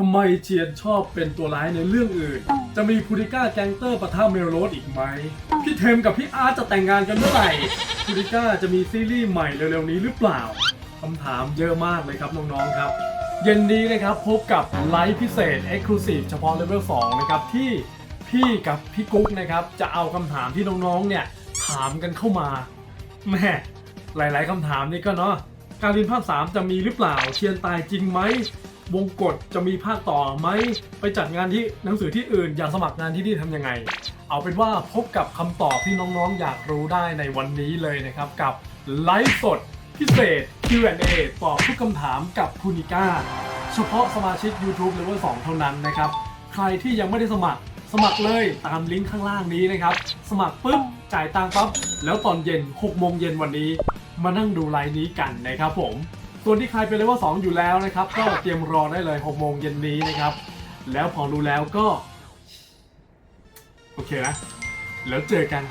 ทำไมเจียนชอบเป็นตัวร้ายในเรื่องอื่น จะมีพูริก้าแกงเตอร์ปะทะเมลโรสอีกไหม พี่เทมกับพี่อาร์ตจะแต่งงานกันเมื่อไหร่พูริก้าจะมีซีรีส์ใหม่เร็วๆนี้หรือเปล่าคำถามเยอะมากเลยครับน้องๆครับ เย็นนี้นะครับพบกับไลฟ์พิเศษ Exclusive เฉพาะเลเวล2นะครับที่พี่กับพี่กุ๊กนะครับจะเอาคำถามที่น้องๆเนี่ยถามกันเข้ามาแม่หลายๆคำถามนี่ก็เนาะการเรียนภาค3จะมีหรือเปล่าเชียนตายจริงไหม วงกฎจะมีภาคต่อไหมไปจัดงานที่หนังสือที่อื่น อยากสมัครงานที่นี่ทำยังไง เอาเป็นว่าพบกับคำตอบที่น้องๆ อยากรู้ได้ในวันนี้เลยนะครับ กับไลฟ์สดพิเศษ Q&A ตอบทุกคำถามกับพูนิก้าเฉพาะสมาชิก YouTube Level 2 เท่านั้นนะครับ ใครที่ยังไม่ได้สมัครสมัครเลยตามลิงก์ข้างล่างนี้นะครับ สมัครปุ๊บจ่ายตังค์ปั๊บแล้วตอนเย็น6โมงเย็นวันนี้ มานั่งดูไลน์นี้กันนะครับผม ส่วนที่ใครเป็นเลเวล2อยู่แล้วนะครับ ก็เตรียมรอได้เลย6โมงเย็นนี้นะครับ แล้วพอรู้แล้วก็ โอเคนะ แล้วเจอกัน